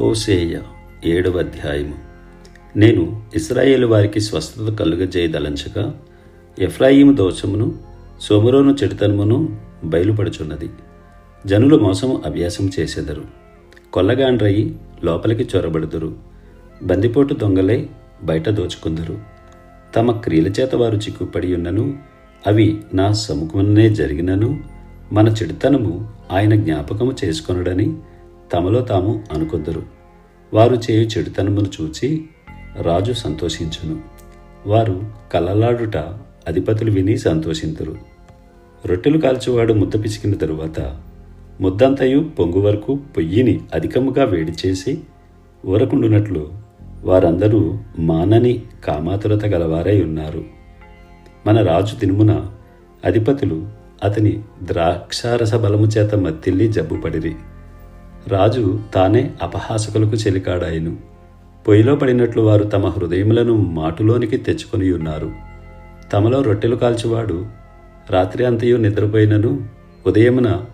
హోసేయ ఏడవ అధ్యాయము. నేను ఇస్రాయేల్ వారికి స్వస్థత కలుగజేయదలంచగా ఎఫ్రాయిము దోషమును సోమరోను చెడుతనమును బయలుపడుచున్నది. జనులు మోసము అభ్యాసం చేసెదరు. కొల్లగాండ్రయి లోపలికి చొరబడుదురు. బందిపోటు దొంగలై బయట దోచుకుందరు. తమ క్రియల చేత వారు చిక్కుపడి ఉన్నను అవి నా సముఖమునే జరిగినను మన చెడుతనము ఆయన జ్ఞాపకము చేసుకొనుడని తమలో తాము అనుకొద్దరు. వారు చేయు చెడుతనమును చూచి రాజు సంతోషించును. వారు కలలాడుట అధిపతులు విని సంతోషింతురు. రొట్టెలు కాల్చువాడు ముద్ద పిసికిన తరువాత ముద్దంతయు పొంగు వరకు పొయ్యిని అధికముగా వేడి చేసి ఊరకుండునట్లు వారందరూ మానని కామాతురత గలవారై ఉన్నారు. మన రాజు తినుమున అధిపతులు అతని ద్రాక్షారస బలము చేత మత్తిల్లి జబ్బుపడిరి. రాజు తానే అపహాసకులకు చెలికాడాయను. పొయ్యిలో పడినట్లు వారు తమ హృదయములను మాటులోనికి తెచ్చుకొని ఉన్నారు. తమలో రొట్టెలు కాల్చువాడు రాత్రి అంతయు నిద్రపోయినను ఉదయమున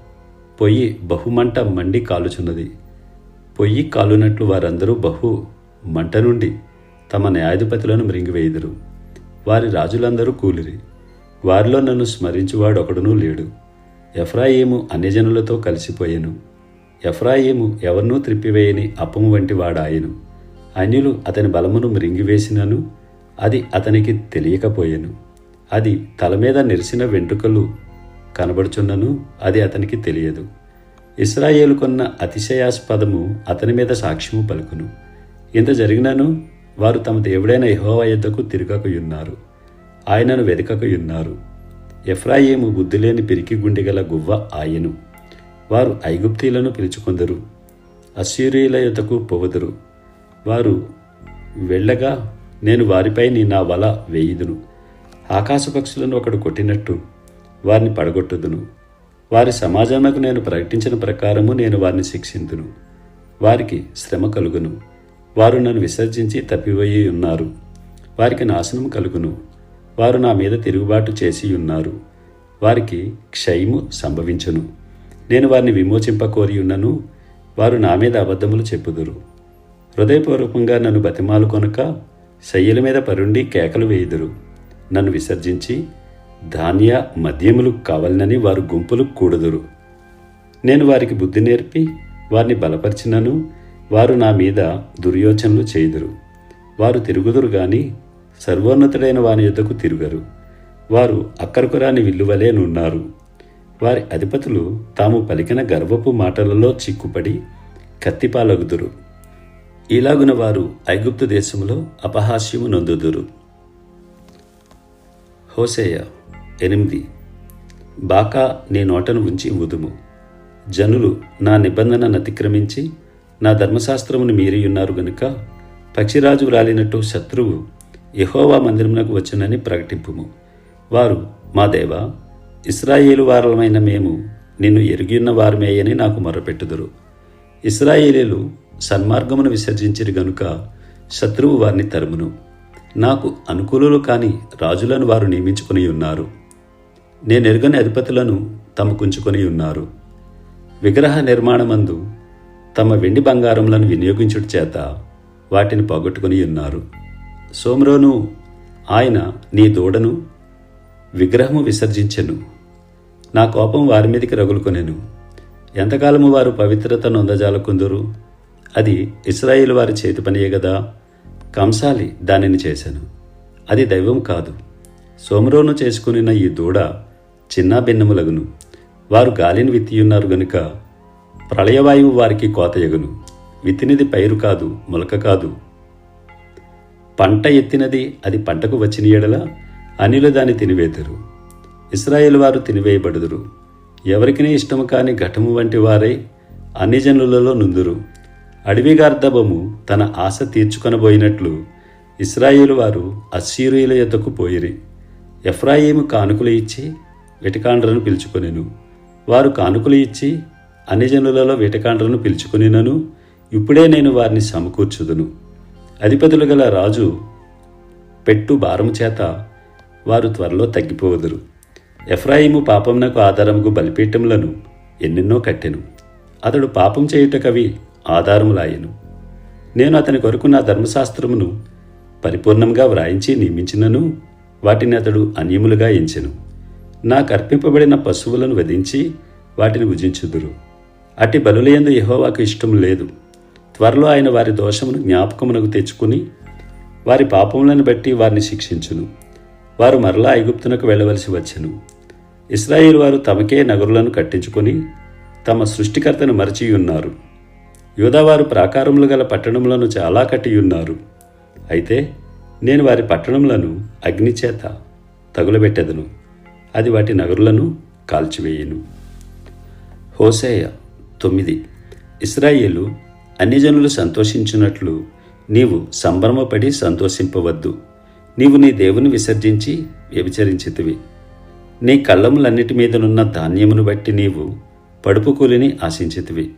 పొయ్యి బహుమంట మండి కాలుచున్నది. పొయ్యి కాలునట్లు వారందరూ బహు మంట నుండి తమ న్యాయాధిపతులను మృంగివేయుదురు. వారి రాజులందరూ కూలిరి. వారిలో నన్ను స్మరించువాడొకడునూ లేడు. ఎఫ్రాయిము అన్యజనులతో కలిసిపోయాను. ఎఫ్రాయిము ఎవరినూ త్రిప్పివేయని అప్పము వంటి వాడాయను. అన్యులు అతని బలమును మృంగివేసినను అది అతనికి తెలియకపోయెను. అది తల మీద నెరిసిన వెంట్రుకలు కనబడుచున్నను అది అతనికి తెలియదు. ఇస్రాయేలు కొన్న అతిశయాస్పదము అతని మీద సాక్ష్యము పలుకును. ఇంత జరిగినను వారు తమ దేవుడైన యెహోవా యుద్ధకు తిరగకయున్నారు. ఆయనను వెదకకయున్నారు. ఎఫ్రాయిము బుద్ధిలేని పిరికి గుండెగల గువ్వ ఆయను. వారు ఐగుప్తీలను పిలుచుకొందరు. అస్సీరియుల యుద్ధకు పోవదురు. వారు వెళ్ళగా నేను వారిపై నీ నా వల వేయుదును. ఆకాశ పక్షులను ఒకడు కొట్టినట్టు వారిని పడగొట్టుదును. వారి సమాజమునకు నేను ప్రకటించిన ప్రకారము నేను వారిని శిక్షింతును వారికి శ్రమ కలుగును. వారు నన్ను విసర్జించి తప్పిపోయి ఉన్నారు. వారికి నాశనం కలుగును. వారు నా మీద తిరుగుబాటు చేసి ఉన్నారు. వారికి క్షయము సంభవించును. నేను వారిని విమోచింపకోరి ఉన్నను వారు నా మీద అబద్ధములు చెప్పుదురు. హృదయపూర్వకంగా నన్ను బతిమాలు కొనక శయ్యల మీద పరుండి కేకలు వేయుదురు. నన్ను విసర్జించి ధాన్య మద్యములు కావాలనని వారు గుంపులు కూడుదురు. నేను వారికి బుద్ధి నేర్పి వారిని బలపరిచినను వారు నా మీద దుర్యోచనలు చేయుదురు. వారు తిరుగుదురు గాని సర్వోన్నతుడైన వాని యుద్ధకు తిరుగరు. వారు అక్కరకురాని విల్లువలే నున్నారు. వారి అధిపతులు తాము పలికిన గర్వపు మాటలలో చిక్కుపడి కత్తిపాలగుదురు. ఇలాగున వారు ఐగుప్తు దేశంలో అపహాస్యము నొందుదురు. హోసేయ ఎనిమిది. బాకా నీ నోటను ఉంచి ఊదుము. జనులు నా నిబంధనను అతిక్రమించి నా ధర్మశాస్త్రమును మీరియున్నారు గనుక పక్షిరాజు రాలినట్టు శత్రువు యహోవా మందిరమునకు వచ్చునని ప్రకటింపుము. వారు మా దేవా ఇస్రాయేలు వారలమైన మేము నిన్ను ఎరిగియున్న వారమేయని నాకు మొరపెట్టుదురు. ఇస్రాయేలీలు సన్మార్గమును విసర్జించిరి గనుక శత్రువు వారిని తరుమును. నాకు అనుకూలులు కాని రాజులను వారు నియమించుకొని ఉన్నారు. నేనెరుగని అధిపతులను తమకుంచుకొని ఉన్నారు. విగ్రహ నిర్మాణమందు తమ వెండి బంగారములను వినియోగించుట చేత వాటిని పోగొట్టుకుని ఉన్నారు. సోమరోను ఆయన నీ దూడను విగ్రహము విసర్జించెను. నా కోపం వారి మీదకి రగులుకొనెను. ఎంతకాలము వారు పవిత్రత నొందజాలకుందురు అది ఇస్రాయిల్ వారి చేతి పనియే గదా? కంసాలి దానిని చేశాను అది దైవం కాదు. సోమరోను చేసుకునిన ఈ దూడ చిన్న భిన్నములగును. వారు గాలిని విత్తియున్నారు గనుక ప్రళయవాయువు వారికి కోతయగును విత్తినది పైరు కాదు మొలక కాదు. పంట ఎత్తినది అది పంటకు వచ్చిన ఎడలా అనిలు దాన్ని తినివేతురు. ఇస్రాయేల్ వారు తినివేయబడుదురు. ఎవరికినే ఇష్టము కాని ఘటము వంటి వారై అన్ని జనులలో నుందురు. అడవి గార్ధబము తన ఆశ తీర్చుకొనబోయినట్లు ఇస్రాయేలు వారు అస్సీరుయుల యొద్దకు పోయిరి. ఎఫ్రాయిము కానుకలు ఇచ్చి వెటకాండ్రను పిలుచుకొనెను. వారు కానుకలు ఇచ్చి అన్ని జనులలో వెటికాండ్రను పిలుచుకొనినను. ఇప్పుడే నేను వారిని సమకూర్చుదును. అధిపతులు గల రాజు పెట్టు భారము చేత వారు త్వరలో తగ్గిపోవదురు ఎఫ్రాయిము పాపమునకు ఆధారముకు బలిపీఠములను ఎన్నెన్నో కట్టెను. అతడు పాపం చేయుటకవి ఆధారములాయెను. నేను అతని కొరకు నా ధర్మశాస్త్రమును పరిపూర్ణంగా వ్రాయించి నియమించినను వాటిని అతడు అన్యములుగా ఎంచెను. నాకు అర్పింపబడిన పశువులను వధించి వాటిని భుజించుదురు. అట్టి బలులయందు యహోవాకు ఇష్టం లేదు. త్వరలో ఆయన వారి దోషమును జ్ఞాపకమునకు తెచ్చుకుని వారి పాపములను బట్టి వారిని శిక్షించును. వారు మరలా ఐగుప్తునకు వెళ్ళవలసి వచ్చెను. ఇస్రాయిల్ వారు తమకే నగరులను కట్టించుకొని తమ సృష్టికర్తను మరచి ఉన్నారు యూదావారు ప్రాకారములు గల పట్టణములను చాలా కట్టియున్నారు. అయితే నేను వారి పట్టణములను అగ్నిచేత తగులబెట్టెదను. అది వాటి నగరులను కాల్చివేయును. హోసేయ తొమ్మిది. ఇస్రాయేలు అన్యజనులు సంతోషించినట్లు నీవు సంభ్రమపడి సంతోషింపవద్దు. నీవు నీ దేవుని విసర్జించి వ్యభిచరించితివి. నీ కళ్ళములన్నిటి మీదనున్న ధాన్యమును బట్టి నీవు పడుపు కూలిని ఆశించితివి.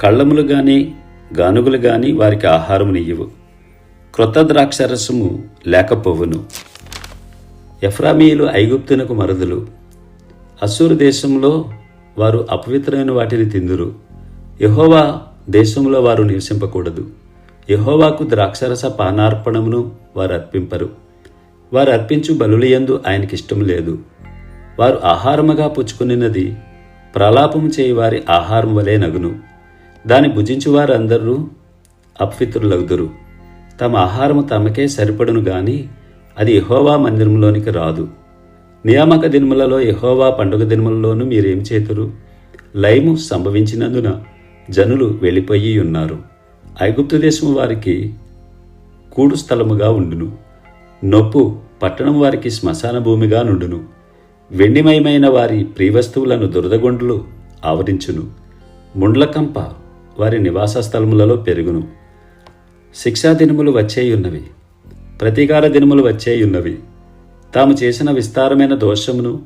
కళ్ళములు గాని గానుగులు గాని వారికి ఆహారమునియ్యవు క్రొత్త ద్రాక్షరసము లేకపోవును. ఎఫ్రామీయులు ఐగుప్తునకు మరుదులు. అసూరు దేశంలో వారు అపవిత్రమైన వాటిని తిందురు. యహోవా దేశంలో వారు నివసింపకూడదు. యహోవాకు ద్రాక్షరస పానార్పణమును వారు అర్పింపరు వారు అర్పించు బలులయందు ఆయనకిష్టం లేదు. వారు ఆహారముగా పుచ్చుకునినది ప్రలాపము చేయి వారి ఆహారం వలె నగును. దాని భుజించు వారందరూ అప్ఫితులగుదురు తమ ఆహారము తమకే సరిపడును గాని అది యహోవా మందిరంలోనికి రాదు. నియామక దినములలో యహోవా పండుగ దినములలోనూ మీరేం చేతురు? లయము సంభవించినందున జనులు వెళ్ళిపోయి ఉన్నారు. ఐగుప్తు దేశము వారికి కూడు స్థలముగా ఉండును. నొప్పు పట్టణం వారికి శ్మశాన భూమిగా నుండును. వెండిమయమైన వారి ప్రియవస్తువులను దురదగొండులు ఆవరించును. ముండ్లకంప వారి నివాస స్థలములలో పెరుగును. శిక్షా దినములు వచ్చేయున్నవి. ప్రతీకార దినములు వచ్చేయున్నవి. తాము చేసిన విస్తారమైన దోషమును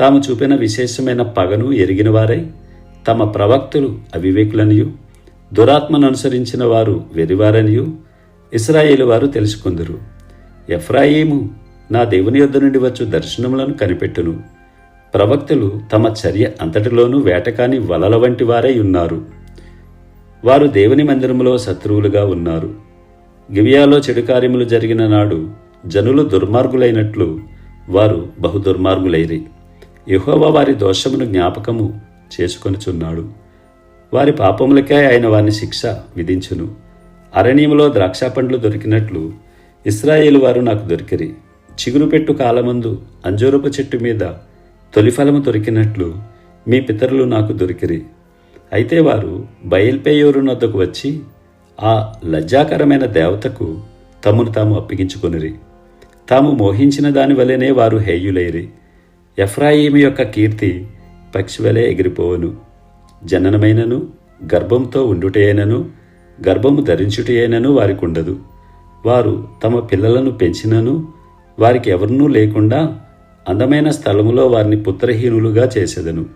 తాము చూపిన విశేషమైన పగను ఎరిగిన వారై తమ ప్రవక్తులు అవివేకులనియు దురాత్మను అనుసరించిన వారు వెరివారనియు ఇస్రాయేలు వారు తెలుసుకుందరు. ఎఫ్రాయిము నా దేవుని యొద్ద నుండి వచ్చు దర్శనములను కనిపెట్టును. ప్రవక్తలు తమ చర్య అంతటిలోనూ వేటకాని వలల వంటి వారై ఉన్నారు. వారు దేవుని మందిరములో శత్రువులుగా ఉన్నారు. గివియాలో చెడు కార్యములు జరిగిన నాడు జనులు దుర్మార్గులైనట్లు వారు బహు దుర్మార్గులైరి వారి దోషమును జ్ఞాపకము చేసుకొనుచున్నాడు. వారి పాపములకే ఆయన వారిని శిక్ష విధించును. అరణ్యములో ద్రాక్ష పండ్లు దొరికినట్లు ఇస్రాయేల్ వారు నాకు దొరికిరి. చిగురుపెట్టు కాలమందు అంజూరపు చెట్టు మీద తొలిఫలము దొరికినట్లు మీ పితరులు నాకు దొరికిరి. అయితే వారు బయల్పేయూరు నద్దకు వచ్చి ఆ లజ్జాకరమైన దేవతకు తమను తాము అప్పగించుకొనిరి. తాము మోహించిన దాని వలెనే వారు హేయులైరి. ఎఫ్రాయిమి యొక్క కీర్తి పక్షి వలె ఎగిరిపోవను. జననమైనను గర్భంతో ఉండుటయేనను గర్భము ధరించుటయేనను వారికి ఉండదు వారు తమ పిల్లలను పెంచినను వారికి ఎవరినూ లేకుండా అందమైన స్థలములో వారిని పుత్రహీనులుగా చేసేదను.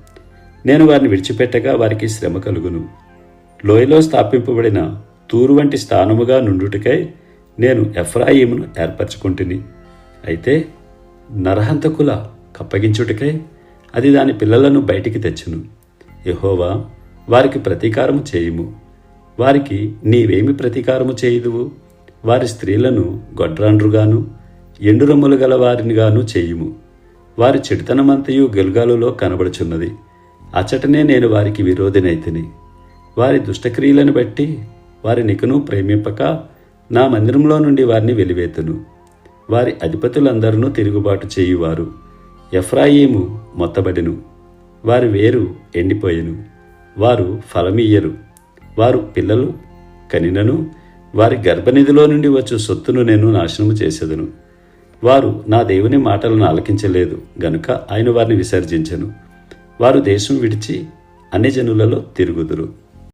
నేను వారిని విడిచిపెట్టగా వారికి శ్రమ కలుగును. లోయలో స్థాపింపబడిన తూరు వంటి స్థానముగా నుండుటకై నేను ఎఫ్రాయిమును ఏర్పరచుకుంటుని. అయితే నరహంతకుల కప్పగించుటకై అది దాని పిల్లలను బయటికి తెచ్చును. యహోవా వారికి ప్రతీకారము చేయుము. వారికి నీవేమి ప్రతీకారము చేయుదువు? వారి స్త్రీలను గొడ్రాండ్రుగాను ఎండురమ్ములు గల వారినిగాను చేయుము. వారి చెడుతనమంతయు గెలుగాలులో కనబడుచున్నది. అచ్చటనే నేను వారికి విరోధినైతిని. వారి దుష్టక్రియలను బట్టి వారి నికను ప్రేమింపక నా మందిరంలో నుండి వారిని వెలివేతును. వారి అధిపతులందరూ తిరుగుబాటు చేయువారు. ఎఫ్రాయిము మొత్తబడిను. వారి వేరు ఎండిపోయెను. వారు ఫలమీయరు వారు పిల్లలు కనినను వారి గర్భనిధిలో నుండి వచ్చు సొత్తును నేను నాశనము చేసేదను. వారు నా దేవుని మాటలను ఆలకించలేదు గనుక ఆయన వారిని విసర్జించను. వారు దేశం విడిచి అన్ని జనులలో తిరుగుదురు.